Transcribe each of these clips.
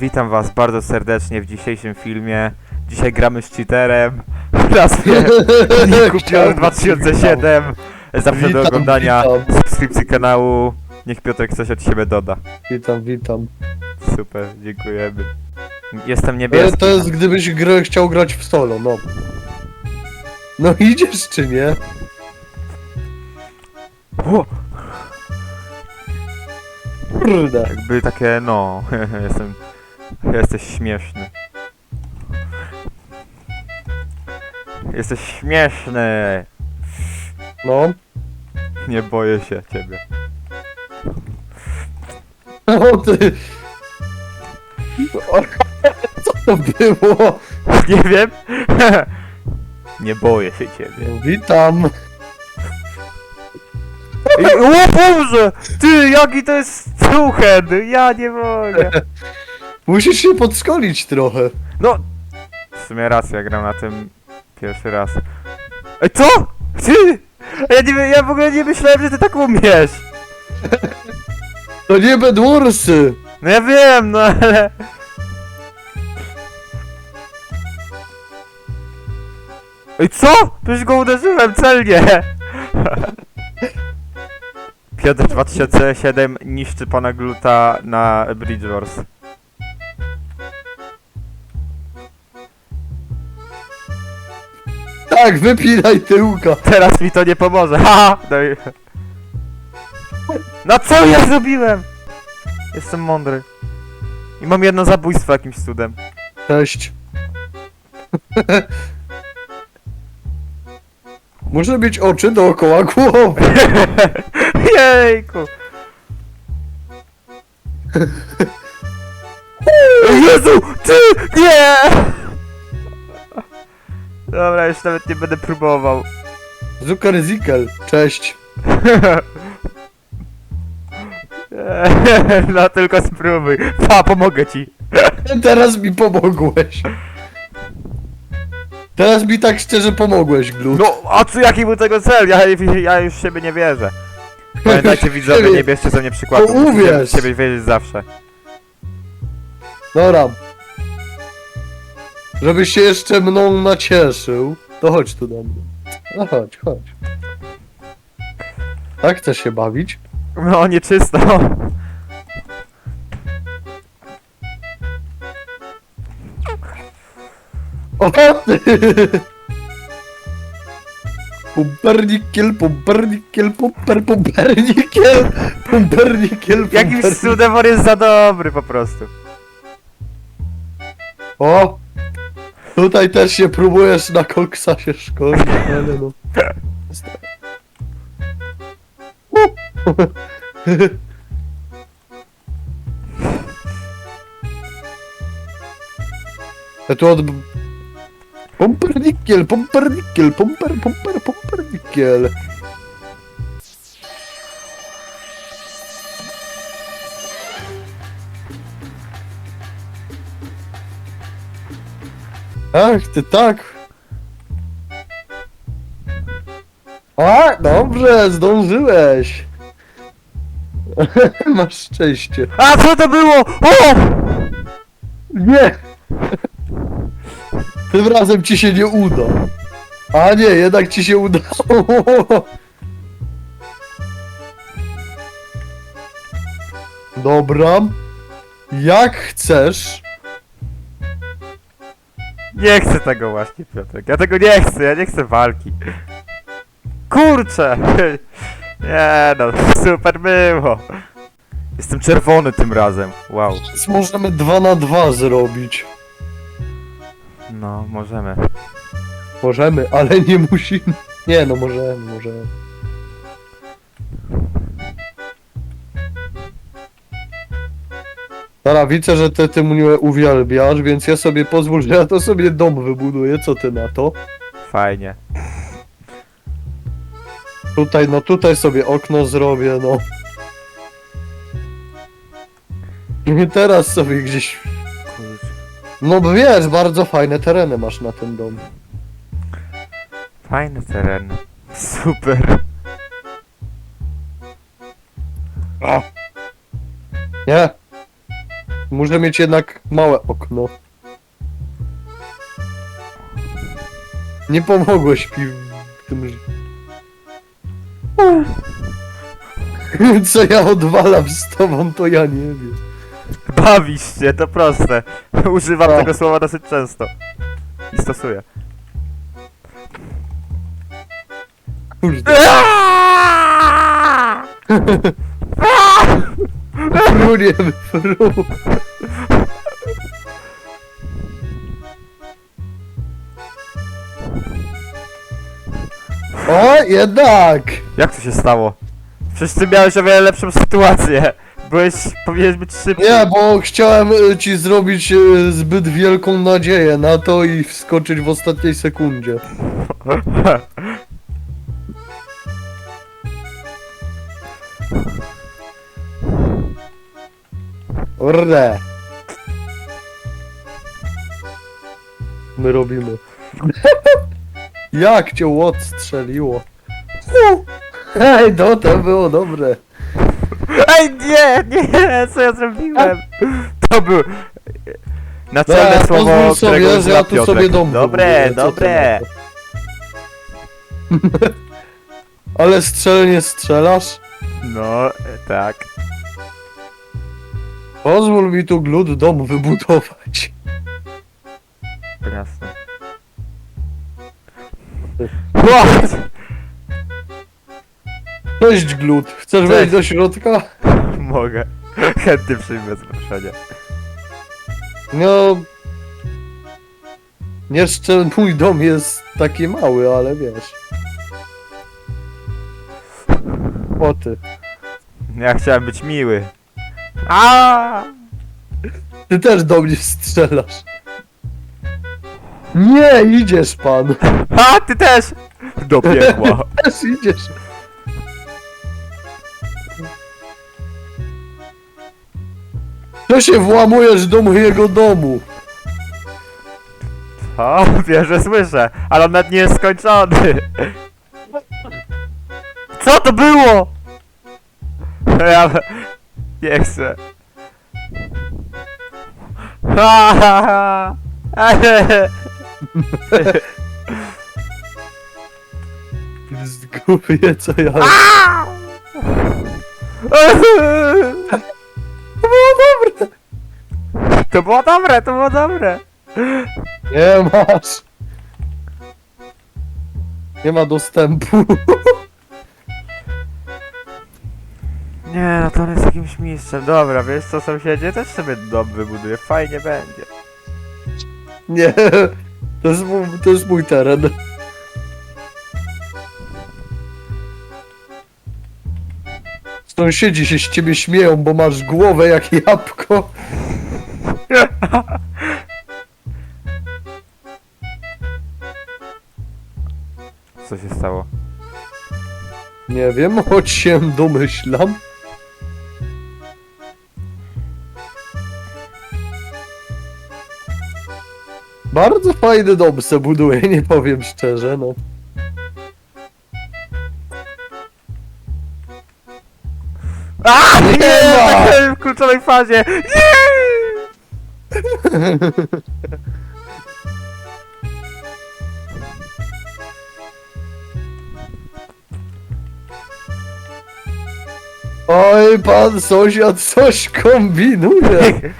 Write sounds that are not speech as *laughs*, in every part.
Witam was bardzo serdecznie w dzisiejszym filmie. Dzisiaj gramy z cheaterem. Raz mnie nie kupiłem 2007. Zapraszam do Witam, oglądania witam. subskrypcji kanału. Niech Piotrek coś od siebie doda. Witam, witam. Super, dziękujemy. Jestem E, niebieski. To jest gdybyś grę chciał grać w solo, no. No *laughs* idziesz czy nie? O, Kurde. jakby takie, no, *laughs* jestem, jesteś śmieszny. Jesteś śmieszny. No. Nie boję się ciebie. *laughs* O ty. O, *laughs* Co to było? Nie wiem. *laughs* Nie boję się ciebie. Witam. Ej, O Boże! Ty, jaki to jest suched! Ja nie mogę. Musisz się podszkolić trochę. No, w sumie racja, gram na tym pierwszy raz. Ej, co? Ty! Ja, nie, ja w ogóle nie myślałem, że ty tak umiesz. *laughs* To nie Bedwarsy. No ja wiem, no ale... Ej, co? Przecież go uderzyłem celnie! *laughs* Piotr 2007 niszczy pana gluta na Bridge Wars. Tak, wypinaj tyłka. Teraz mi to nie pomoże, ha! No, i... no co ja zrobiłem? Jestem mądry. I mam jedno zabójstwo jakimś cudem. Cześć. Muszę mieć oczy dookoła głowy. *laughs* Jejku! *laughs* Jezu! Ty! Nie! Dobra, już nawet nie będę próbował. Zucker Zikel. Cześć. *laughs* No tylko spróbuj. Pa, pomogę ci. Teraz mi pomogłeś. Teraz mi tak szczerze pomogłeś, Glut. No, a co, jaki był tego cel? Ja, ja już siebie nie wierzę. Pamiętajcie *laughs* widzowie, nie bierzcie ze mnie przykładu. Uwierz. siebie wierzyć zawsze. Dobra. Żebyś się jeszcze mną nacieszył, to chodź tu do mnie. No chodź, chodź. Tak chcesz się bawić? No, nieczysto. O ty! Pumpernikiel, pumpernikiel, pumper, pumpernikiel, pumpernikiel, Jakimś pumper... cudem on jest za dobry po prostu. O! Tutaj też się próbujesz na koksa się szkolić, ale no. Ja tu od... Pumpernikiel, pumpernikiel, pumper, pumper, pumpernikiel. Ach, ty tak. A, dobrze, zdążyłeś. *laughs* Masz szczęście. A co to było? O! Nie! Tym razem ci się nie uda. A nie, jednak ci się udało. *laughs* Dobra. Jak chcesz. Nie chcę tego właśnie, Piotrek. Ja tego nie chcę, ja nie chcę walki. Kurczę! *laughs* Nie no, *laughs* super było. Jestem czerwony tym razem. Wow. Więc możemy 2 na 2 zrobić. No, możemy. Możemy, ale nie musimy. Nie no, możemy, możemy. Dobra, widzę, że ty, ty mnie uwielbiasz, więc ja sobie pozwól, że ja to sobie dom wybuduję. Co ty na to? Fajnie. Tutaj, no tutaj sobie okno zrobię, no. I teraz sobie gdzieś... Kurczę. No wiesz, bardzo fajne tereny masz na tym domu. Fajny teren. Super. Nie. Muszę mieć jednak małe okno. Nie pomogłeś mi w tym. *laughs* Co ja odwalam z tobą, to ja nie wiem. Bawisz się, to proste. *laughs* Używam O. tego słowa dosyć często. I stosuję. Kurde. *laughs* Frunie, fru. O, jednak! Jak to się stało? Przecież ty miałeś o wiele lepszą sytuację. Byłeś, powinieneś być szybki. Nie, bo chciałem y, ci zrobić y, zbyt wielką nadzieję na to i wskoczyć w ostatniej sekundzie. *laughs* Urde. My robimy. *laughs* Jak cię łot strzeliło? Hej, no to było dobre. Ej, nie, nie, co ja zrobiłem? To był naczelne Dobra, słowo, pozwól którego sobie, że ja tu sobie dom Dobre, wybuduję, co dobre. *laughs* Ale strzelnie strzelasz? No, e, tak. Pozwól mi tu glut dom wybudować. Jasne. What? Cześć glut, chcesz Cześć. wejść do środka? Mogę. Chętnie przyjmę zaproszenie. No... Jeszcze mój dom jest taki mały, ale wiesz. O ty. Ja chciałem być miły. A! Ty też do mnie strzelasz. Nie, idziesz pan. A, ty też! Do piekła. *laughs* Też idziesz. To się włamujesz do mojego domu. O, wiem, że słyszę, ale on nawet nie jest skończony. Co to było? Ja nie chcę. Ha, ha, ha. Zgubię co ja... To było dobre. To było dobre, to było dobre. Nie masz. Nie ma dostępu. Nie, no to on jest jakimś mistrzem. Dobra, wiesz co sąsiedzie? Też sobie dom wybuduję, fajnie będzie. Nie. To jest, mój- to jest mój teren. Sąsiedzi się z ciebie śmieją, bo masz głowę jak jabłko. Co się stało? Nie wiem, choć się domyślam. Bardzo fajny dom se buduje, nie powiem szczerze, no. A, nie, Nie ma! tak w kluczowej fazie! Nie! Oj, pan sąsiad coś kombinuje.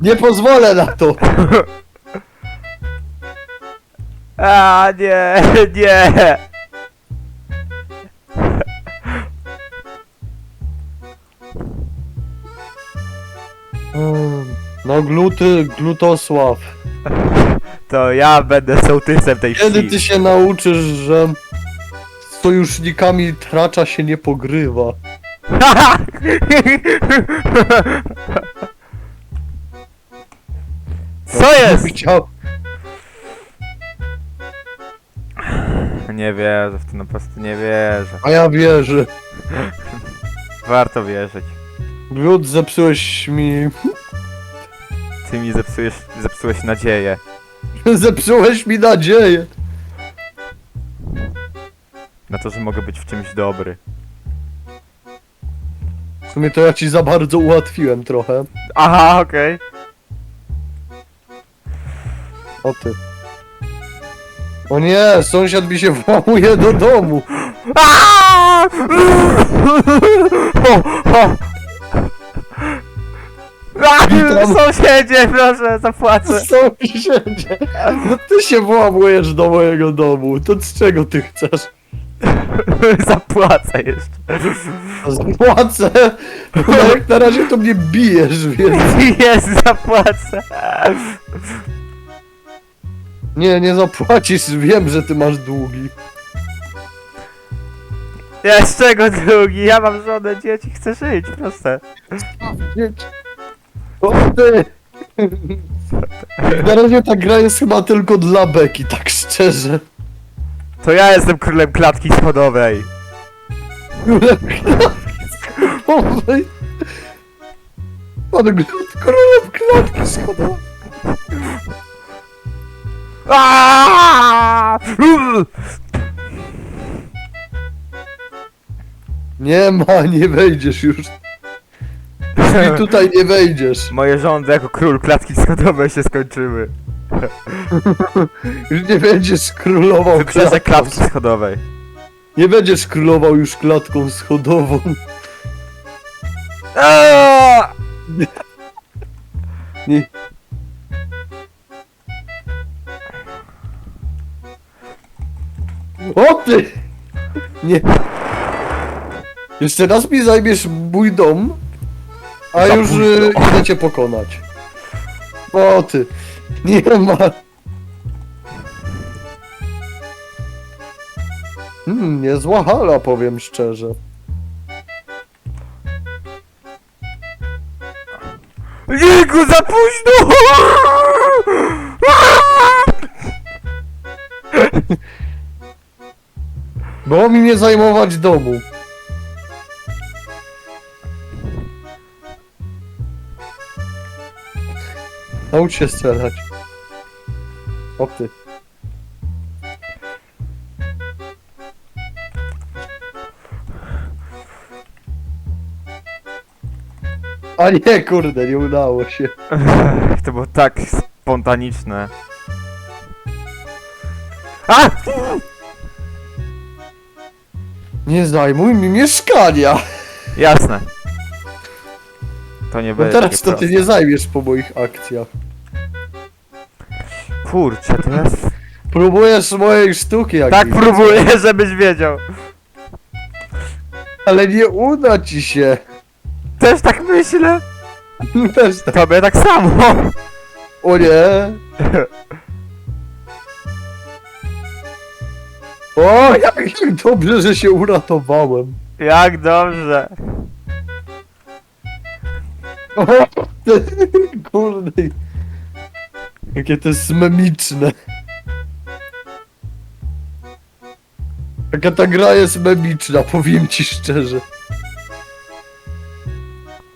Nie pozwolę na to. *laughs* A, nie, *laughs* nie! No gluty, glutosław. To ja będę sołtysem tej Kiedy wsi. ty się nauczysz, że z sojusznikami tracza się nie pogrywa? *laughs* Co jest? Chciał... nie wierzę, w to no po prostu nie wierzę. A ja wierzę. *laughs* Warto wierzyć. Gród, zepsułeś mi... Ty mi zepsujesz, zepsułeś nadzieję. *laughs* zepsułeś mi nadzieję. Na to, że mogę być w czymś dobry. W sumie to ja ci za bardzo ułatwiłem trochę. Aha, okej. O ty. O nie, sąsiad mi się włamuje do domu. Aaaa! Witam. Sąsiedzie, proszę, zapłacę. Sąsiedzie, no ty się włamujesz do mojego domu. To z czego ty chcesz? *laughs* Zapłacę jeszcze. Zapłacę. No jak na razie to mnie bijesz, więc... Jest, zapłacę. Nie, nie zapłacisz, wiem, że ty masz długi. Ja z czego drugi? Ja mam żonę, dzieci, chcę żyć, proste. O ty! Na razie ta gra jest chyba tylko dla beki, tak szczerze. To ja jestem królem klatki schodowej. Królem klatki schodowej. Pan królem klatki schodowej. Aaaa! Nie ma, nie wejdziesz już. I tutaj nie wejdziesz. *laughs* Moje rządy jako król klatki schodowej się skończyły. Już nie będziesz królował Wyprzedzę klatką. klatki schodowej. Nie będziesz królował już klatką schodową. Aaaa! Nie. O ty! Nie. Jeszcze raz mi zajmiesz mój dom, a Za już późno. y, idę cię pokonać. O ty! Nie ma. Hmm, niezła hala, powiem szczerze. Jego za późno! *laughs* Bo mi nie zajmować domu. Naucz się strzelać. O ty. A nie, kurde, nie udało się. To było tak spontaniczne. A! Nie zajmuj mi mieszkania. Jasne. To nie No będzie teraz to ty proste. nie zajmiesz po moich akcjach. Kurczę, teraz... Próbujesz mojej sztuki jak Tak widzę. próbuję, żebyś wiedział. Ale nie uda ci się. Też tak myślę. Też tak. Tobie tak samo. O nie! *laughs* O, jak, jak dobrze, że się uratowałem. Jak dobrze. O, kurde. Jakie to jest memiczne. Jaka ta gra jest memiczna, powiem ci szczerze.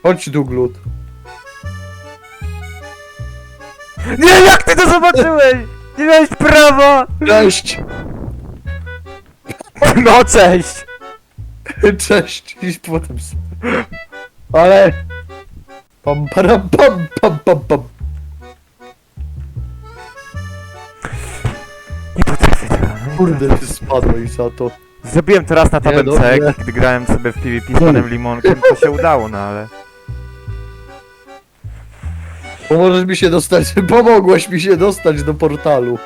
Chodź tu, Glut. Nie, jak ty to zobaczyłeś? Nie miałeś prawa. Cześć! *laughs* No cześć. Cześć! I potem... s- Ale... Pam, param, pam, pam, pam, pam. Nie potrafię tego. Kurde, ty spadłeś za to. Zrobiłem to raz na Nie, tabelce, dobrze. gdy grałem sobie w PvP z panem Limonkiem, to się udało, no ale... Pomożesz mi się dostać, *laughs* pomogłeś mi się dostać do portalu.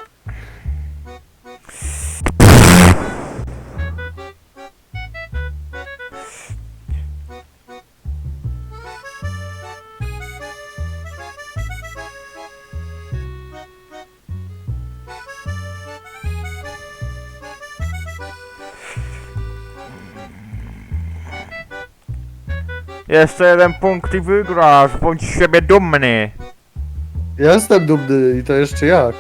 Jeszcze jeden punkt i wygrasz, bądź z siebie dumny. Ja jestem dumny i to jeszcze jak.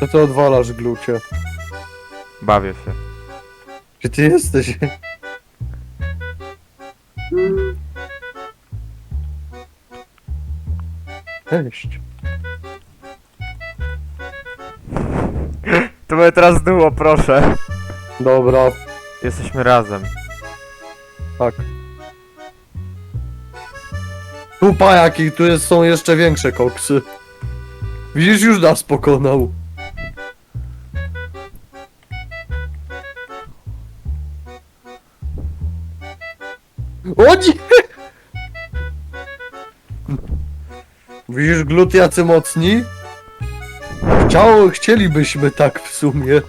Co ty odwalasz, Glucie? Bawię się. Gdzie ty jesteś? Cześć. To mnie teraz duło, proszę. Dobra, Jesteśmy razem. tak. Tu pajaki, tu jest, są jeszcze większe koksy. Widzisz, już nas pokonał. Glut jacy mocni? Chciało, chcielibyśmy tak w sumie.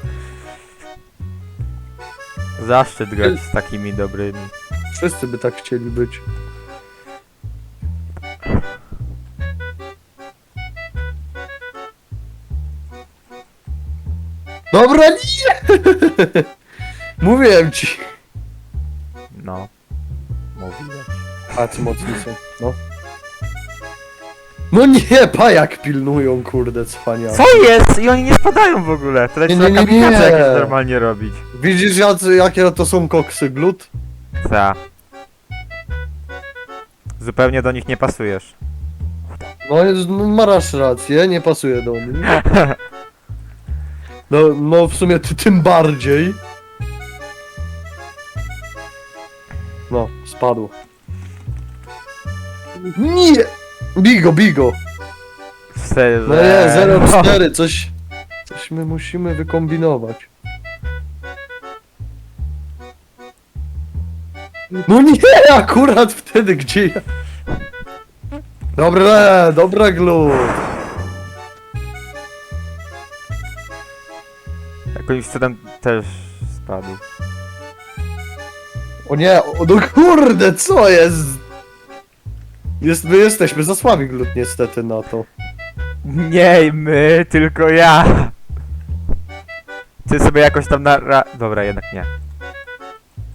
Zaszczyt grać z takimi dobrymi. Wszyscy by tak chcieli być. Dobra, nie! *laughs* Mówiłem ci. No. Mówiłeś. A co mocni są, no. No nie, pajak pilnują, kurde, cwania. Co jest? I oni nie spadają w ogóle. To Nie, nie, nie, kamikadze nie. jakieś normalnie robić. Widzisz, jacy, jakie to są koksy glut? Ta. Zupełnie do nich nie pasujesz. No, jest, no masz rację, nie pasuje do nich. No, no w sumie ty tym bardziej. No, spadło. Nie! Bigo, bigo! Serio. No nie, 0-4, coś... Coś my musimy wykombinować. No nie, akurat wtedy, gdzie ja... Dobre, dobra glut. Jakimś cudem też spadł. O nie, o, no kurde, co jest? Jest? My jesteśmy za słabi glut niestety na to. Nie my, tylko ja. Ty sobie jakoś tam na... Ra... Dobra, jednak nie.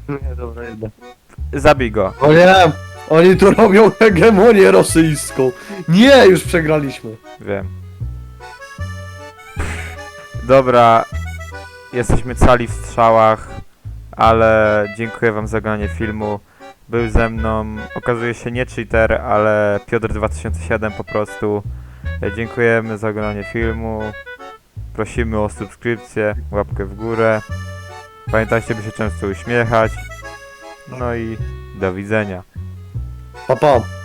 Nie, dobra, jednak. Zabij go. O nie, oni tu robią hegemonię rosyjską. Nie, już przegraliśmy. Wiem. Dobra. Jesteśmy cali w strzałach, ale dziękuję wam za oglądanie filmu. Był ze mną, okazuje się nie cheater, ale Piotr2007 po prostu. E, Dziękujemy za oglądanie filmu. Prosimy o subskrypcję, łapkę w górę. Pamiętajcie, by się często uśmiechać. No i do widzenia. Pa, pa.